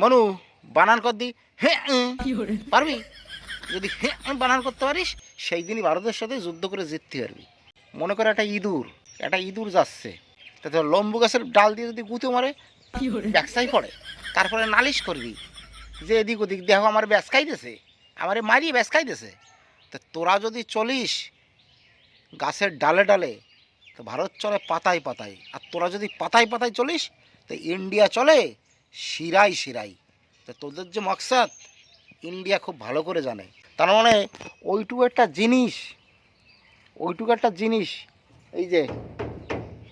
মনু বানান কর দি। হ্যাঁ পারবি? যদি হ্যাঁ বানান করতে পারিস সেই দিনই ভারতের সাথে যুদ্ধ করে জিততে পারবি। মনে করে একটা ইঁদুর একটা ইঁদুর যাচ্ছে। তা তোর লম্বু গাছের ডাল দিয়ে যদি গুঁতো মারে ব্যাকসাই পড়ে। তারপরে নালিশ করবি যে এদিক ওদিক দেখো আমার ব্যাসকাই দিছে আমারে মারিয়ে ব্যাসকাই দিছে তা তোরা যদি চলিস গাছের ডালে ডালে তো ভারত চলে পাতায় পাতায়। আর তোরা যদি পাতায় পাতায় চলিস তো ইন্ডিয়া চলে শিরাই শিরাই। তো তোদের যে মকসাদ, ইন্ডিয়া খুব ভালো করে জানে। তার মানে ওইটুকু একটা জিনিস, ওইটুকু একটা জিনিস, এই যে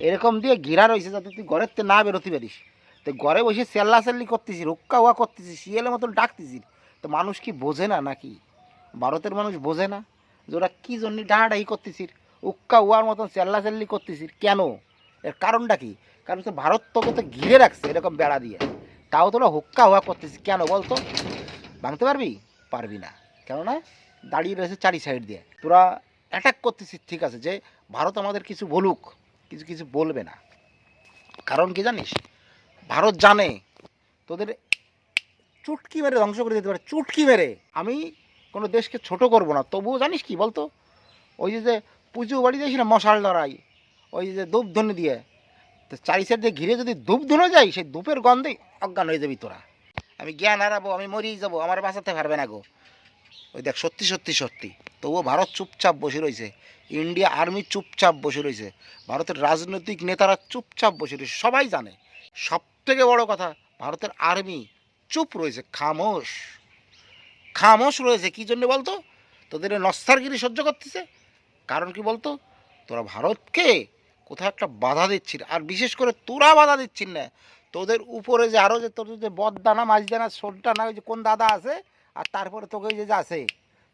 এরকম দিয়ে ঘেরা রয়েছে যাতে তুই ঘরের তে না বেরোতে পারিস। তো ঘরে বসে চেল্লা চেল্লি করতেছি রুক্কা ওয়া করতেছি শিয়ালের মতন ডাকতেছি তো মানুষ কি বোঝে না নাকি? ভারতের মানুষ বোঝে না যে ওরা কী জন্য ডাহাডাহি করতেছিস, উক্কা উয়ার মতন চেল্লা চেল্লি করতেছিস কেন? এর কারণটা কি? কারণ তো ভারত তোকে তো ঘিরে রাখছে এরকম বেড়া দিয়ে। তাও তোরা হুক্কা হুয়া করতেছিস, কেন বলতো? ভাঙতে পারবি? পারবি না। কেননা দাঁড়িয়ে রয়েছে চারি সাইড দিয়ে। তোরা অ্যাটাক করতেছিস, ঠিক আছে, যে ভারত আমাদের কিছু বলুক, কিছু কিছু বলবে না। কারণ কি জানিস? ভারত জানে, তোদের চুটকি মেরে ধ্বংস করে দিতে পারে, চুটকি মেরে। আমি কোনো দেশকে ছোট করব না, তবুও জানিস কি বলতো? ওই যে পুজো বাড়ি দিয়েছি না মশাল লড়াই ওই যে ধূপ ধনে দিয়ে। তো চারি সাইড দিয়ে ঘিরে যদি ধূপ ধুনো যায়, সেই ধূপের গন্ধেই অজ্ঞান হয়ে যাবি তোরা। আমি জ্ঞান হারাবো, আমি মরিয়ে যাব, আমার বাঁচাতে পারবে না গো। ওই দেখ, সত্যি সত্যি সত্যি। তবুও ভারত চুপচাপ বসে রয়েছে। ইন্ডিয়া আর্মি চুপচাপ বসে রয়েছে। ভারতের রাজনৈতিক নেতারা চুপচাপ বসে রয়েছে। সবাই জানে। সব থেকে বড় কথা, ভারতের আর্মি চুপ রয়েছে, খামোশ। খামোশ রয়েছে। কী জন্য বলতো? তোদের নস্তারগিরি সহ্য করতেছে? কারণ কি বলতো? তোরা ভারতকে কোথাও একটা বাধা দিচ্ছিস। আর বিশেষ করে তোরা বাধা দিচ্ছিস না। তোদের উপরে যে আরও যে তোর যে বদদানা, মাঝদানা সোডদানা ওই যে কোন দাদা আছে, আর তারপরে তোকে ওই যে যে আছে,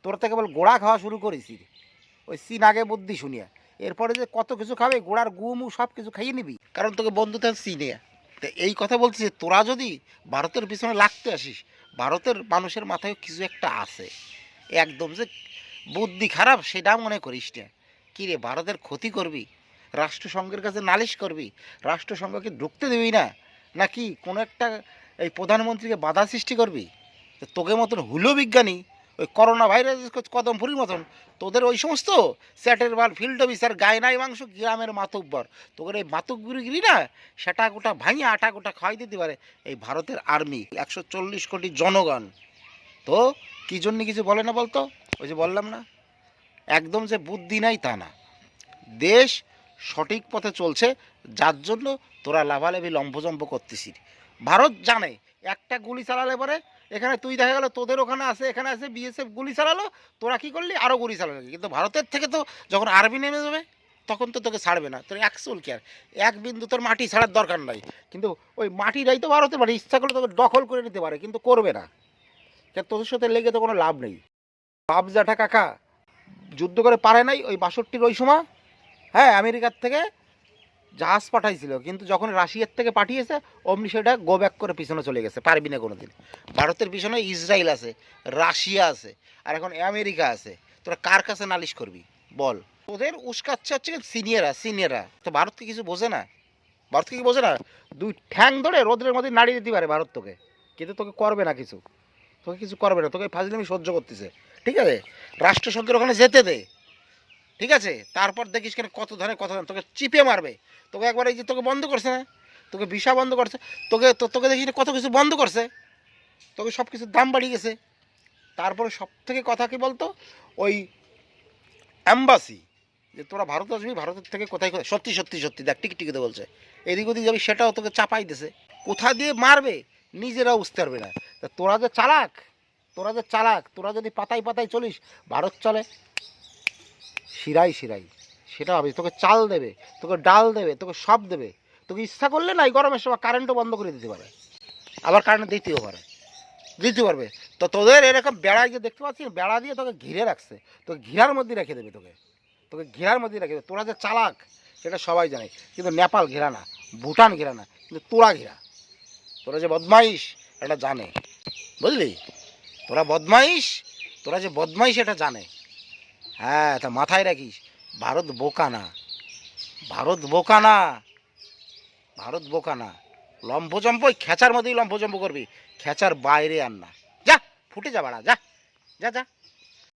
তোর থেকে কেবল গোড়া খাওয়া শুরু করেছিস ওই সিন আগে বুদ্ধি শুনিয়া। এরপরে যে কত কিছু খাবে, গোড়ার গুমু সব কিছু খাইয়ে নিবি। কারণ তোকে বন্ধু তো চিনে। তো এই কথা বলছিস তোরা যদি ভারতের পিছনে লাগতে আসিস, ভারতের মানুষের মাথায় কিছু একটা আছে। একদম যে বুদ্ধি খারাপ, সেটা মনে করিস না। কী রে, ভারতের ক্ষতি করবি? রাষ্ট্রসংঘের কাছে নালিশ করবি? রাষ্ট্রসংঘকে ঢুকতে দিবি না? নাকি কোনো একটা এই প্রধানমন্ত্রীকে বাধা সৃষ্টি করবি? তোকে মতন হুলো বিজ্ঞানী, ওই করোনা ভাইরাস কদম ফুরির মতন, তোদের ওই সমস্ত স্যাটের বাল ফিল্ড অফিসার গায়ে নাই মাংস, গ্রামের মাতব্বর। তোদের এই মাতব্বরগিরি না, সেটা গোটা ভাঙিয়ে আটা গোটা খাওয়াই দিতে পারে এই ভারতের আর্মি, একশো চল্লিশ কোটি জনগণ। তো কী জন্য কিছু বলে না বলতো? ওই যে বললাম না, একদম যে বুদ্ধি নাই তা না। দেশ সঠিক পথে চলছে, যার জন্য তোরা লাভালাভি লম্ফজম্প করতেছিস। ভারত জানে, একটা গুলি চালালে পরে এখানে তুই দেখা গেল তোদের ওখানে আছে, এখানে আছে বিএসএফ গুলি চালালো, তোরা কি করলি? আরও গুলি চালালো। কিন্তু ভারতের থেকে তো যখন আর্মি নেমে যাবে, তখন তো তোকে ছাড়বে না। তোর এক চুল কি আর এক বিন্দু তোর মাটি ছাড়ার দরকার নাই। কিন্তু ওই মাটিটাই তো ভারতের মানে ইচ্ছা করলে তোকে দখল করে নিতে পারে, কিন্তু করবে না। কেন তোদের সাথে লেগে তো কোনো লাভ নেই। বাপ জ্যাঠা কাকা, যুদ্ধ করে পারে নাই ওই বাষট্টির ওই সময়? হ্যাঁ আমেরিকার থেকে জাহাজ পাঠাইছিল, কিন্তু যখন রাশিয়ার থেকে পাঠিয়েছে, অমনি সেটা গো ব্যাক করে পিছনে চলে গেছে, পারবি না কোনো দিন ভারতের পিছনে ইসরায়েল আছে, রাশিয়া আছে, আর এখন আমেরিকা আছে। তোরা কার কাছে নালিশ করবি? বল। ওদের উস্কাচ্ছে হচ্ছে সিনিয়ররা সিনিয়ররা। তো ভারতকে কিছু বোঝে না? ভারতকে কি বোঝে না? দুই ঠ্যাং ধরে রোদের মধ্যে নাড়িয়ে দিতে পারে ভারত তোকে। কিন্তু তোকে করবে না কিছু। তোকে কিছু করবে না, তোকে ফাজলামি সহ্য করতেছে। ঠিক আছে? রাষ্ট্রসংঘের ওখানে যেতে দে। ঠিক আছে? তারপর দেখিস কেন কত ধরনের কত তোকে চিপে মারবে। তোকে একবার এই যে তোকে বন্ধ করছে না? তোকে ভিসা বন্ধ করছে। তোকে তোকে দেখিস কত কিছু বন্ধ করছে? তোকে সব কিছুর দাম বাড়িয়ে গেছে। তারপরে সব থেকে কথা কি বলতো? ওই অ্যাম্বাসি যে তোরা ভারত আসবি, ভারতের থেকে কোথায় কোথায়? সত্যি সত্যি সত্যি, দেখ টিকি টিকিতে বলছে। এদিক ওদিক যাবি, সেটাও তোকে চাপাই দিছে। কোথা দিয়ে মারবে? নিজেরাও বুঝতে পারবে না। তা তোরা যে চালাক, তোরা যে চালাক, তোরা যদি পাতায় পাতায় চলিস, ভারত চলে। শিরাই শিরাই সেটা হবে তোকে চাল দেবে, তোকে ডাল দেবে, তোকে সব দেবে। তোকে ইচ্ছা করলে না, এই গরমের সময় কারেন্টও বন্ধ করে দিতে পারে। আবার কারেন্ট দিতেও পারে। দিতে পারবে। তো তোদের এরকম বেড়া যে দেখতে পাচ্ছিস? বেড়া দিয়ে তোকে ঘিরে রাখছে। তোকে ঘিরার মধ্যে রেখে দেবে তোকে। তোকে ঘেরার মধ্যে রেখে দেবে। তোরা যে চালাক, সেটা সবাই জানে। কিন্তু নেপাল ঘেরা না, ভুটান ঘেরা না, কিন্তু তোরা ঘেরা। তোরা যে বদমাইশ, এটা জানে। বুঝলি? তোরা বদমাইশ, তোরা যে বদমাইশ, এটা জানে। হ্যাঁ তা মাথায় রাখিস। ভারত বোকা না। ভারত বোকা না। ভারত বোকা না। লম্ফজম্প ওই খেঁচার মধ্যেই লম্ফজম্প করবি। খেঁচার বাইরে আর না। যা, ফুটে যা বাড়া, যা। যা যা।